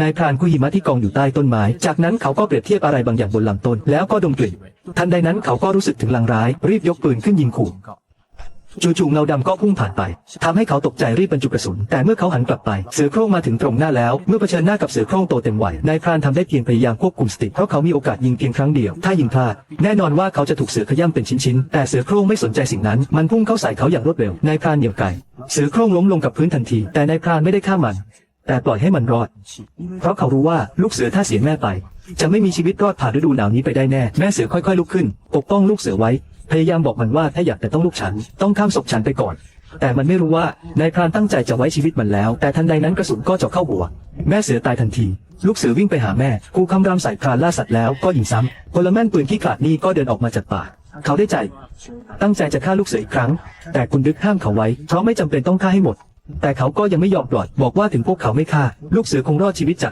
นายพรานคุยหิมะที่กองอยู่ใต้ต้นไม้ จากนั้นเขาก็เปรียบเทียบอะไรบางอย่างบนลำต้น แล้วก็ดมกลิ่น ทันใดนั้นเขาก็รู้สึกถึงลางร้าย รีบยกปืนขึ้นยิงขู่ จู่ๆเงาดำก็พุ่งผ่านไป ทำให้เขาตกใจรีบบรรจุกระสุน แต่เมื่อเขาหันกลับไป เสือโคร่งมาถึงตรงหน้าแล้ว เมื่อเผชิญหน้ากับเสือโคร่งโตเต็มวัย นายพรานทำได้เพียงพยายามควบคุมสติ เพราะเขามีโอกาสยิงเพียงครั้งเดียว ถ้ายิงพลาด แน่นอนว่าเขาจะถูกเสือขย้ำเป็นชิ้นๆ แต่เสือโคร่งไม่สนใจสิ่งนั้น มันพุ่งเข้าใส่เขาอย่างรวดเร็ว นายพรานเหนียวไกเสือโคร่งล้มลงกับพื้นทันที แต่นายพรานไม่ได้ฆ่ามัน แต่ปล่อยให้มันรอด เพราะเขารู้ว่าลูกเสือถ้าเสียแม่ไป จะไม่มีชีวิตรอดผ่านฤดูหนาวนี้ไปได้แน่ แม่เสือค่อยๆลุกขึ้น ปกป้องลูกเสือไว้ พยายามบอกมันว่าถ้าอยากแต่ต้องลูกฉัน ต้องข้ามศพฉันไปก่อน แต่มันไม่รู้ว่านายพรานตั้งใจจะไว้ชีวิตมันแล้ว แต่ทันใดนั้นกระสุนก็เจาะเข้าหัว แม่เสือตายทันที ลูกเสือวิ่งไปหาแม่กูคำรามใส่พรานล่าสัตว์แล้วก็ยิงซ้ำพลแม่นปืนขี้ขาดนี่ก็เดินออกมาจากป่าเขาได้ใจ ตั้งใจจะฆ่าลูกเสืออีกครั้ง แต่คุณดึกห้ามเขาไว้ เพราะไม่จำเป็นต้องฆ่าให้หมด แต่เขาก็ยังไม่ยอมปล่อย บอกว่าถึงพวกเขาไม่ฆ่า ลูกเสือคงรอดชีวิตจาก